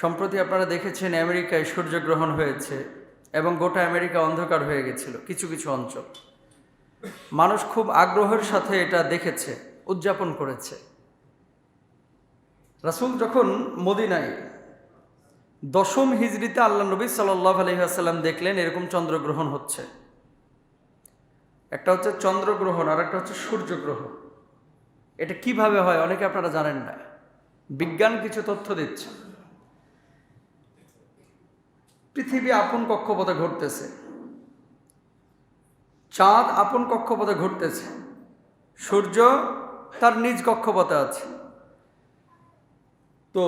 সম্প্রতি আপনারা দেখেছেন আমেরিকায় সূর্যগ্রহণ হয়েছে এবং গোটা আমেরিকা অন্ধকার হয়ে গেছিল, কিছু কিছু অঞ্চল। মানুষ খুব আগ্রহের সাথে এটা দেখেছে, উদযাপন করেছে। রাসূল যখন মদিনায় দশম হিজড়িতে আল্লাহ নবী সাল্লাহ আলহিহাসাল্লাম দেখলেন, এরকম চন্দ্রগ্রহণ হচ্ছে। একটা হচ্ছে চন্দ্রগ্রহণ, আর একটা হচ্ছে সূর্যগ্রহণ। এটা কীভাবে হয়, অনেকে আপনারা জানেন না। বিজ্ঞান কিছু তথ্য দিচ্ছে। পৃথিবী আপন কক্ষপথে ঘটতেছে। চাঁদ আপন কক্ষপথে ঘটতেছে। সূর্য তার নিজ কক্ষপথে আছে। তো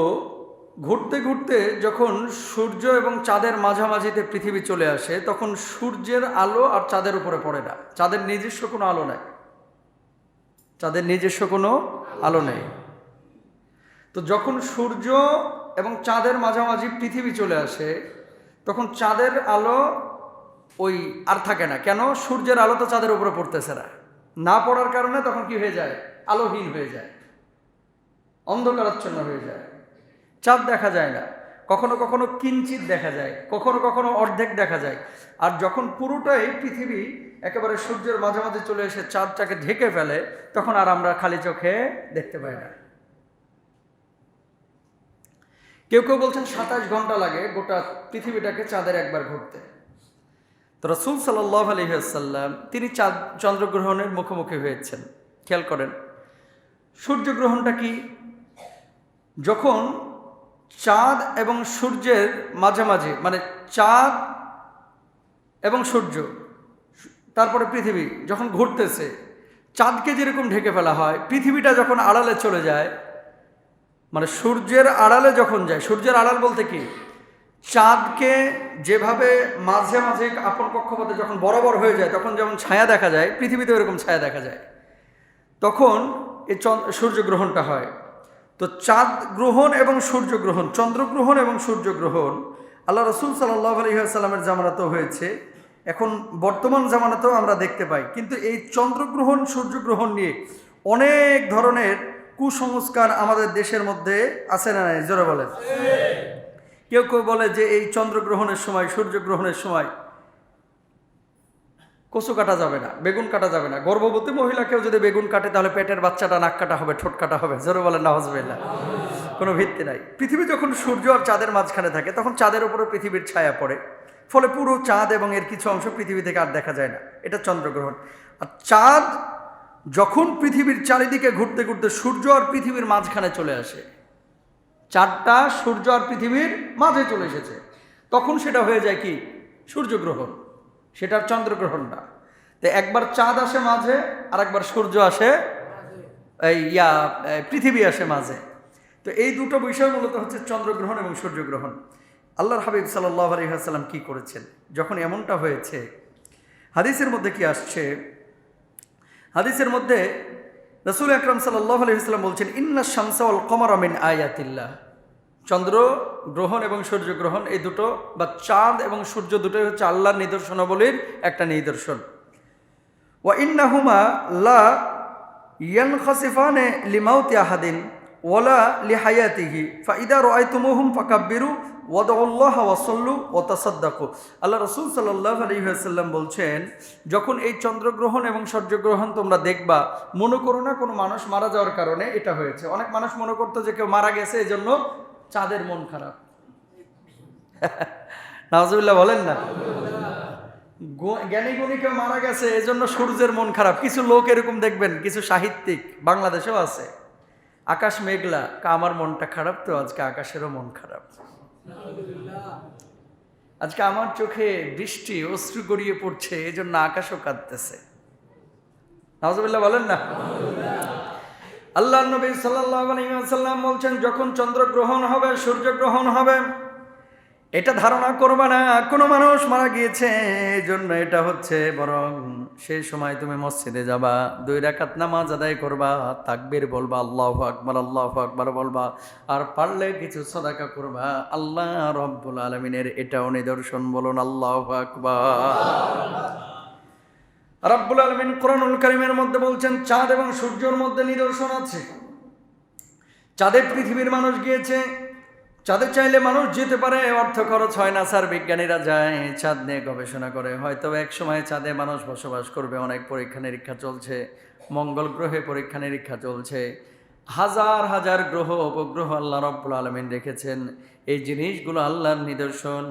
ঘুরতে ঘুরতে যখন সূর্য এবং চাঁদের মাঝামাঝিতে পৃথিবী চলে আসে, তখন সূর্যের আলো আর চাঁদের উপরে পড়ে না। চাঁদের নিজস্ব কোনো আলো নেই। চাঁদের নিজস্ব কোনো আলো নেই। তো যখন সূর্য এবং চাঁদের মাঝামাঝি পৃথিবী চলে আসে তখন চাঁদের আলো ওই আর থাকে না। কেন? সূর্যের আলো তো চাঁদের উপরে পড়তেছে না। না পড়ার কারণে তখন কি হয়ে যায়? আলোহীন হয়ে যায়। অন্ধকারাচ্ছন্ন হয়ে যায়। চাঁদ দেখা যায় না। কখনো কখনো কিঞ্চিত দেখা যায়। কখনো কখনো অর্ধেক দেখা যায়। আর যখন পুরোটাই পৃথিবী একেবারে সূর্যের মাঝামাঝি চলে এসে চাঁদটাকে ঢেকে ফেলে, তখন আর আমরা খালি চোখে দেখতে পাই না। কেউ কেউ বলছেন সাতাশ ঘণ্টা লাগে, গোটা পৃথিবীটাকে চাঁদের একবার ঘুরতে। তো রসুল সাল্লাহ আলহিহাসাল্লাম তিনি চাঁদ, চন্দ্রগ্রহণের মুখোমুখি হয়েছেন। খেয়াল করেন, সূর্যগ্রহণটা কি? যখন চাঁদ এবং সূর্যের মাঝামাঝি মানে চাঁদ এবং সূর্য, তারপরে পৃথিবী যখন ঘুরতেছে, চাঁদকে যেরকম ঢেকে ফেলা হয়, পৃথিবীটা যখন আড়ালে চলে যায় মানে সূর্যের আড়ালে যখন যায়, সূর্যের আড়াল বলতে কি? চাঁদকে যেভাবে মাঝে মাঝে আপন কক্ষপথে যখন বরাবর হয়ে যায়, তখন যেমন ছায়া দেখা যায় পৃথিবীতে এরকম ছায়া দেখা যায়। তখন এই সূর্যগ্রহণটা হয়। তো চাঁদ গ্রহণ এবং সূর্যগ্রহণ চন্দ্রগ্রহণ এবং সূর্যগ্রহণ আল্লাহ রসুল সাল্লাহ আলহিহাসাল্লামের জামানাতেও হয়েছে। এখন বর্তমান জামানাতেও আমরা দেখতে পাই। কিন্তু এই চন্দ্রগ্রহণ সূর্যগ্রহণ নিয়ে অনেক ধরনের কুসংস্কার আমাদের দেশের মধ্যে আছে না নাই? জোরে বলেন। কেউ কেউ বলে যে এই চন্দ্রগ্রহণের সময়, সূর্যগ্রহণের সময় কচু কাটা যাবে না, বেগুন কাটা যাবে না। গর্ভবতী মহিলাকেও যদি বেগুন কাটে, তাহলে পেটের বাচ্চাটা নাক কাটা হবে, ঠোঁট কাটা হবে। জোরে বলেন না হজবেল্লা কোনো ভিত্তি নাই। পৃথিবী যখন সূর্য আর চাঁদের মাঝখানে থাকে, তখন চাঁদের উপরে পৃথিবীর ছায়া পড়ে। ফলে পুরো চাঁদ এবং এর কিছু অংশ পৃথিবী থেকে আর দেখা যায় না। এটা চন্দ্রগ্রহণ। আর চাঁদ যখন পৃথিবীর চারিদিকে ঘুরতে ঘুরতে সূর্য আর পৃথিবীর মাঝখানে চলে আসে, চারটা সূর্য আর পৃথিবীর মাঝে চলে এসেছে, তখন সেটা হয়ে যায় কি? সূর্যগ্রহণ। সেটার চন্দ্রগ্রহণটা। তো একবার চাঁদ আসে মাঝে আর একবার সূর্য আসে এই ইয়া পৃথিবী আসে মাঝে। তো এই দুটো বিষয় মূলত হচ্ছে চন্দ্রগ্রহণ এবং সূর্যগ্রহণ। আল্লাহর হাবিব সাল্লাহ আলহিহাসাল্লাম কী করেছেন? যখন এমনটা হয়েছে, হাদিসের মধ্যে কি আসছে হাদিসের মধ্যে রসুল আকরম সাল্লাহ আলহিসাম বলছেন, ইন্না শামসাউল কমর আমিন আয়াতিল্লাহ। চন্দ্র, গ্রহণ এবং সূর্যগ্রহণ এই দুটো বা চাঁদ এবং সূর্য দুটোই হচ্ছে আল্লাহর নিদর্শনাবলীর একটা নিদর্শন। ওয়া ইন্নাহুমা লা ইয়ান খসিফানে লিমাউতি আহাদিন। ওলা লিহায়াতিহি, ফাইদা রয়তুমুহুম ফাকাব্বিরু ওয়াদউল্লাহ ওয়াসল্লু ও তাসাদ্দাকু আল্লাহ রসুল সাল্লাহ আলহিহাসাল্লাম বলছেন, যখন এই চন্দ্রগ্রহণ এবং সূর্যগ্রহণ তোমরা দেখবা, মনে করো না কোনো মানুষ মারা যাওয়ার কারণে এটা হয়েছে। অনেক মানুষ মনে করতো যে কেউ মারা গেছে এই জন্য চাঁদের মন খারাপ। নাজুবিল্লাহ বলেন না। জ্ঞানী গুণী কেউ মারা গেছে, এজন্য সূর্যের মন খারাপ। কিছু লোক এরকম দেখবেন, কিছু সাহিত্যিক, বাংলাদেশেও আছে। আকাশ মেঘলা, কা আমার মনটা খারাপ তো? আজকে আকাশেরও মন খারাপ। আজকে আমার চোখে বৃষ্টি, অশ্রু গড়িয়ে পড়ছে এই জন্য আকাশও কাঁদতেছে। নজবুল্লাহ বলেন না? আল্লাহ নবী সাল্লাম বলছেন, যখন চন্দ্রগ্রহণ হবে, সূর্যগ্রহণ হবে এটা ধারণা করবে না, কোনো মানুষ মারা গিয়েছে এই জন্য এটা হচ্ছে বরং সেই সময় তুমি মসজিদে যাবা, দুই রাকাত নামাজ আদায় করবা, তাকবির বলবা, আল্লাহ আকবর আল্লাহ আকবর বলবা, আর পারলে কিছু সদাকা করবা, আল্লাহ রব্বুল আলমিনের এটাও নিদর্শন, বলুন আল্লাহ আকবর। রাব্বুল আলমিন কোরআনুল করিমের মধ্যে বলছেন, চাঁদ এবং সূর্যের মধ্যে নিদর্শন আছে। চাঁদে পৃথিবীর মানুষ গিয়েছে চাঁদে চাইলে মানুষ যেতে পারে, অর্থ খরচ হয় না, স্যার। বিজ্ঞানীরা যায়, চাঁদ নিয়ে গবেষণা করে। হয়তো এক সময় চাঁদে মানুষ বসবাস করবে, অনেক পরীক্ষা নিরীক্ষা চলছে, মঙ্গল গ্রহে পরীক্ষা নিরীক্ষা চলছে। হাজার হাজার গ্রহ, উপগ্রহ আল্লাহ রব্বুল আলমিন রেখেছেন। এই জিনিসগুলো আল্লাহর নিদর্শন।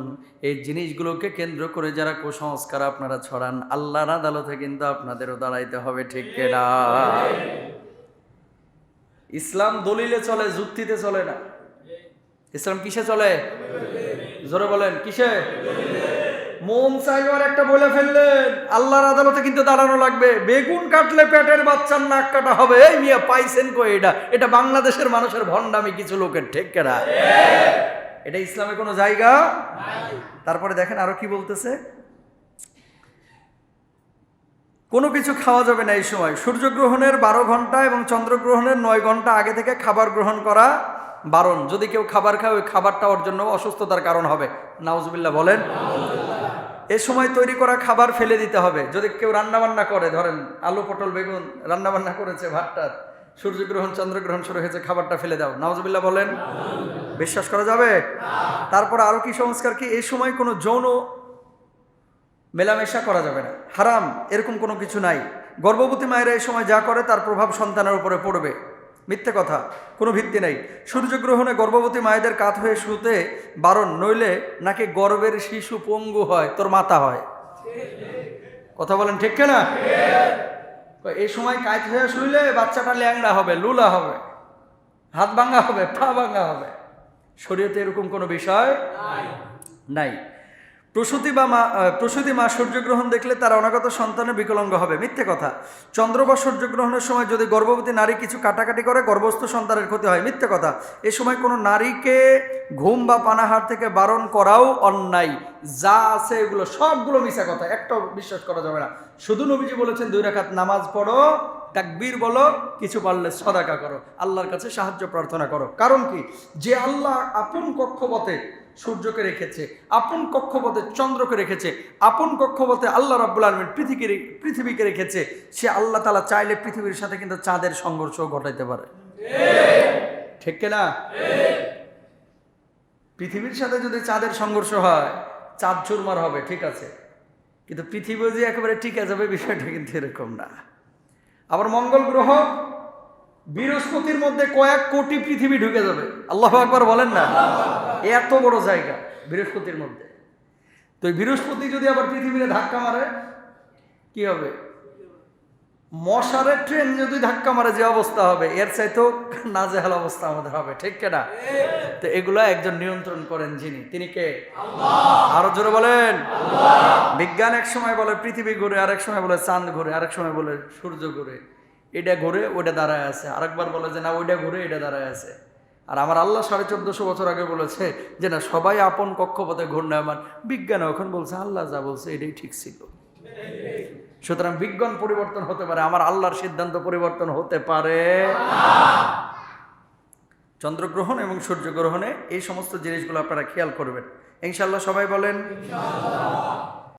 এই জিনিসগুলোকে কেন্দ্র করে যারা কুসংস্কার আপনারা ছড়ান, আল্লাহর আদালতে কিন্তু আপনাদেরও দাঁড়াইতে হবে, ঠিক কেনা ইসলাম দলিলে চলে, যুক্তিতে চলে না। ইসলাম কিসে চলে? জোরে বলেন, কিসে? মন চাইলো আর একটা বলে ফেললেন, আল্লাহর আদালতে কিন্তু দাঁড়ানো লাগবে। বেগুন কাটলে পেটের বাচ্চার নাক কাটা হবে। এই মিয়া পাইছেন কই এটা? এটা বাংলাদেশের মানুষের ভণ্ডামি কিছু লোকের ঠিক কেনা। এটা ইসলামে কোনো জায়গা? তারপরে দেখেন আরও কি বলতেছে। কোনো কিছু খাওয়া যাবে না এই সময়। সূর্যগ্রহণের বারো ঘণ্টা এবং চন্দ্রগ্রহণের নয় ঘণ্টা আগে থেকে খাবার গ্রহণ করা বারণ। যদি কেউ খাবার খায়, ওই খাবারটা ওর জন্য অসুস্থতার কারণ হবে। নাউজুবিল্লাহ, বলেন। এ সময় তৈরি করা খাবার ফেলে দিতে হবে। যদি কেউ রান্নাবান্না করে, ধরেন আলু, পটল, বেগুন, রান্নাবান্না করেছে ভাতটা সূর্যগ্রহণ, চন্দ্রগ্রহণ শুরু হয়েছে, খাবারটা ফেলে দাও। নাউজুবিল্লাহ, বলেন। বিশ্বাস করা যাবে? তারপর আরও কি সংস্কার কি? এই সময় কোনো যৌন মেলামেশা করা যাবে না। হারাম, এরকম কোনো কিছু নাই। গর্ভবতী মায়েরা এই সময় যা করে, তার প্রভাব সন্তানের উপরে পড়বে। মিথ্যে কথা কোনো ভিত্তি নেই। সূর্যগ্রহণে গর্ভবতী মায়েদের কাত হয়ে শুতে বারণ নইলে নাকি গর্বের শিশু পঙ্গু হয় তোর মাতা হয়। কথা বলেন ঠিক না এই সময় কাত হয়ে শুইলে বাচ্চাটা ল্যাংড়া হবে লুলা হবে হাত ভাঙা হবে পা ভাঙা হবে। শরীয়তে এরকম কোনো বিষয় নাই। প্রসূতি বা মা প্রসূতি মা সূর্যগ্রহণ দেখলে তার অনাগত সন্তানের বিকলাঙ্গ হবে। মিথ্যে কথা। চন্দ্র বা সূর্যগ্রহণের সময় যদি গর্ভবতী নারী কিছু কাটাকাটি করে, গর্ভস্থ সন্তানের ক্ষতি হয়। মিথ্যে কথা। এ সময় কোনো নারীকে ঘুম বা পানাহার থেকে বারণ করাও অন্যায়। যা আছে এগুলো সবগুলো মিশা কথা। একটাও বিশ্বাস করা যাবে না। শুধু নবীজি বলেছেন, দুই রাকাত নামাজ পড়ো তাকবীর বলো, কিছু পারলে সদাকা করো, আল্লাহর কাছে সাহায্য প্রার্থনা করো। কারণ কি? যে আল্লাহ আপন কক্ষপথে সূর্যকে রেখেছে, আপন কক্ষপথে চন্দ্রকে রেখেছে, আপন কক্ষপথে আল্লাহ রাব্বুল আলমিন পৃথিবীকে পৃথিবীকে রেখেছে, সে আল্লাহ তালা চাইলে পৃথিবীর সাথে কিন্তু চাঁদের সংঘর্ষ ঘটাইতে পারে। ঠিক না? পৃথিবীর সাথে যদি চাঁদের সংঘর্ষ হয়, চাঁদ চুরমার হবে, ঠিক আছে। কিন্তু পৃথিবী যে একেবারে টিকে যাবে, বিষয়টা কিন্তু এরকম না। আবার মঙ্গল গ্রহ, বৃহস্পতির মধ্যে কয়েক কোটি পৃথিবী ঢুকে যাবে। আল্লাহ একবার বলেন না? এত বড় জায়গা বৃহস্পতির মধ্যে। তো বৃহস্পতি যদি আবার পৃথিবীতে ধাক্কা মারে, কি হবে? মশারের ট্রেন যদি ধাক্কা মারে যে অবস্থা হবে এর চাইতেও নাজেহাল অবস্থা আমাদের হবে ঠিক কেনা তো এগুলো একজন নিয়ন্ত্রণ করেন যিনি তিনি কে? আরও জোরে বলেন। বিজ্ঞান এক সময় বলে পৃথিবী ঘুরে আরেক সময় বলে চাঁদ ঘুরে আরেক সময় বলে সূর্য ঘুরে। এটা ঘুরে ওটা দাঁড়ায় আছে। আরেকবার বলে যে না ওইটা ঘুরে এটা দাঁড়ায় আছে। আর আমার আল্লাহ সাড়ে চোদ্দশো বছর আগে বলেছে যে না সবাই আপন কক্ষপথে ঘূর্ণায়মান। বিজ্ঞান এখন বলছে আল্লাহ যা বলছে এটাই ঠিক ছিল। সুতরাং বিজ্ঞান পরিবর্তন হতে পারে, আমার আল্লাহর সিদ্ধান্ত পরিবর্তন হতে পারে। চন্দ্রগ্রহণ এবং সূর্যগ্রহণে এই সমস্ত জিনিসগুলো আপনারা খেয়াল করবেন। ইনশাল্লাহ সবাই বলেন